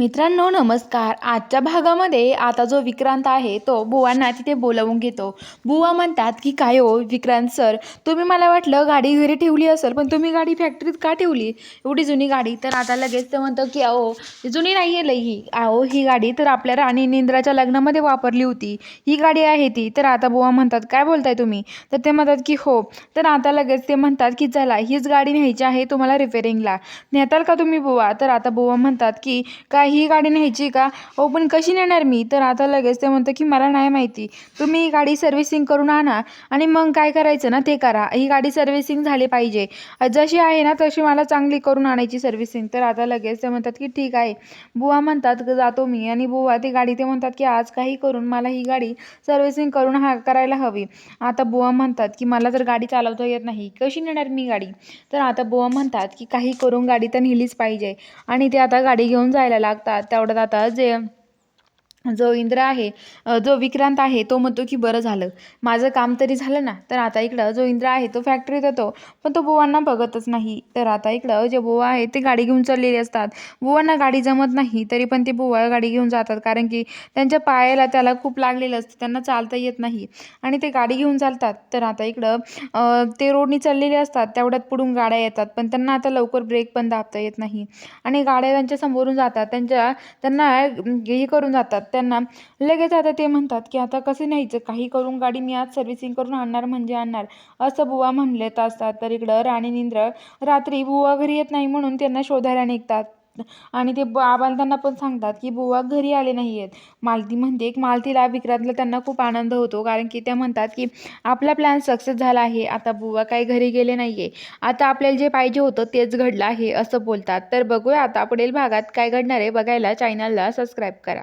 मित्रांनो नमस्कार. आजच्या भागामध्ये आता जो विक्रांत आहे तो बुवांना तिथे बोलावून घेतो. बुवा म्हणतात की काय हो विक्रांत सर तुम्ही मला वाटलं गाडी घरी ठेवली असेल पण तुम्ही गाडी फॅक्टरीत का ठेवली? एवढी जुनी गाडी. तर आता लगेच ते म्हणतं की अहो जुनी नाही आहे लई. ही अहो ही गाडी तर आपल्या राणी निंद्राच्या लग्नामध्ये वापरली होती. ही गाडी आहे ती. तर आता बुवा म्हणतात काय बोलताय तुम्ही? तर ते म्हणतात की हो. तर आता लगेच ते म्हणतात की चला हीच गाडी न्यायची आहे तुम्हाला रिपेअरिंगला नेताल का तुम्ही बुवा? तर आता बुवा म्हणतात की काय ही गाडी न्यायची का? हो पण कशी नेणार मी? तर आता लगेच ते म्हणतं की मला नाही माहिती. तुम्ही ही गाडी सर्व्हिसिंग करून आणा आणि मग काय करायचं ना ते करा. ही गाडी सर्व्हिसिंग झाली पाहिजे. जशी आहे ना तशी मला चांगली करून आणायची सर्व्हिसिंग तर आता लगेच ते म्हणतात की ठीक आहे. बुवा म्हणतात जातो मी. आणि बुवा ती गाडी ते म्हणतात की आज काही करून मला ही गाडी सर्व्हिसिंग करून हा करायला हवी. आता बुवा म्हणतात की मला जर गाडी चालवता येत नाही कशी नेणार मी गाडी? तर आता बुवा म्हणतात की काही करून गाडी तर नेलीच पाहिजे. आणि ते आता गाडी घेऊन जायला लागतात. तेवढ्यात आता जे जो इंद्र आहे जो विक्रांत आहे तो म्हणतो की बरं झालं. माझं काम तरी झालं ना तर आता इकडं जो इंद्र आहे तो फॅक्टरीत येतो. पण तो बुवांना बघतच नाही. तर आता इकडं जे बुवा आहे ते गाडी घेऊन चाललेले असतात. बुवांना गाडी जमत नाही तरी पण ते बुवा गाडी घेऊन जातात. कारण की त्यांच्या पायाला त्याला खूप लागलेलं असतं. त्यांना चालता येत नाही. आणि ते गाडी घेऊन चालतात. तर आता इकडं ते रोडनी चाललेले असतात. तेवढ्यात पुढून गाड्या येतात. पण त्यांना आता लवकर ब्रेक पण दाबता येत नाही. आणि गाड्या त्यांच्या समोरून जातात. त्यांच्या त्यांना हे करून जातात. त्यांना लगेच आता ते म्हणतात की आता कसं न्यायचं? काही करून गाडी मी आज सर्व्हिसिंग करून आणणार म्हणजे आणणार. असं बुवा म्हणलेत असतात. तर इकडं राणी निंद्र रात्री बुवा घरी येत नाही म्हणून त्यांना शोधायला निघतात. आणि ते आबाल त्यांना पण सांगतात की बुवा घरी आले नाही आहेत मालती म्हणते एक मालतीला विक्रांतला त्यांना खूप आनंद होतो. कारण की त्या म्हणतात की आपला प्लॅन सक्सेस झाला आहे. आता बुवा काही घरी गेले नाही आहे आता आपल्याला जे पाहिजे होतं तेच घडलं आहे असं बोलतात. तर बघूया आता पुढील भागात काय घडणार आहे. बघायला चॅनलला सबस्क्राईब करा.